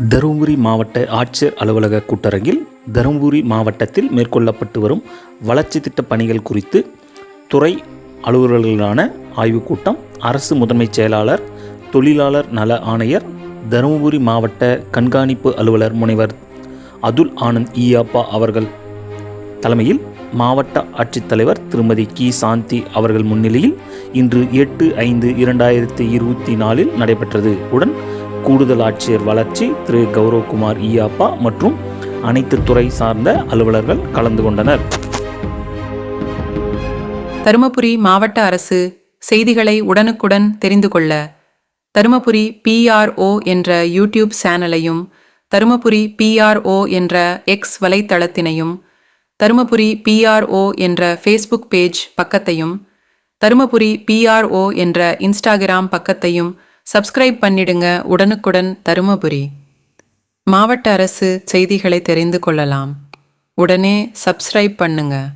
தருமபுரி மாவட்ட ஆட்சியர் அலுவலக கூட்டரங்கில் தருமபுரி மாவட்டத்தில் மேற்கொள்ளப்பட்டு வரும் வளர்ச்சி திட்ட பணிகள் குறித்து துறை அலுவலர்களான ஆய்வுக் கூட்டம் அரசு முதன்மைச் செயலாளர் தொழிலாளர் நல ஆணையர் தருமபுரி மாவட்ட கண்காணிப்பு அலுவலர் முனைவர் அதுல் ஆனந்த் ஈயாப்பா அவர்கள். தலைமையில் மாவட்ட ஆட்சித்தலைவர் திருமதி கி. சாந்தி அவர்கள் முன்னிலையில் இன்று எட்டு ஐந்து இரண்டாயிரத்தி இருபத்தி நாலில் நடைபெற்றது. உடன் கூடுதல் ஆட்சியர் வளர்ச்சி திரு கௌரவகுமார் ஈயாப்பா மற்றும் அனைத்து துறை சார்ந்த அலுவலர்கள் கலந்து கொண்டனர். தருமபுரி மாவட்ட அரசு செய்திகளை உடனுக்குடன் தெரிந்து கொள்ள தருமபுரி பிஆர்ஓ என்ற யூடியூப் சேனலையும் தருமபுரி பிஆர்ஓ என்ற எக்ஸ் வலைத்தளத்தினையும் தருமபுரி பிஆர்ஓ என்ற ஃபேஸ்புக் பேஜ் பக்கத்தையும் தருமபுரி பிஆர்ஓ என்ற இன்ஸ்டாகிராம் பக்கத்தையும் சப்ஸ்கிரைப் பண்ணிடுங்க. உடனுக்குடன் தருமபுரி. மாவட்ட அரசு செய்திகளை தெரிந்து கொள்ளலாம். உடனே சப்ஸ்கிரைப் பண்ணுங்க.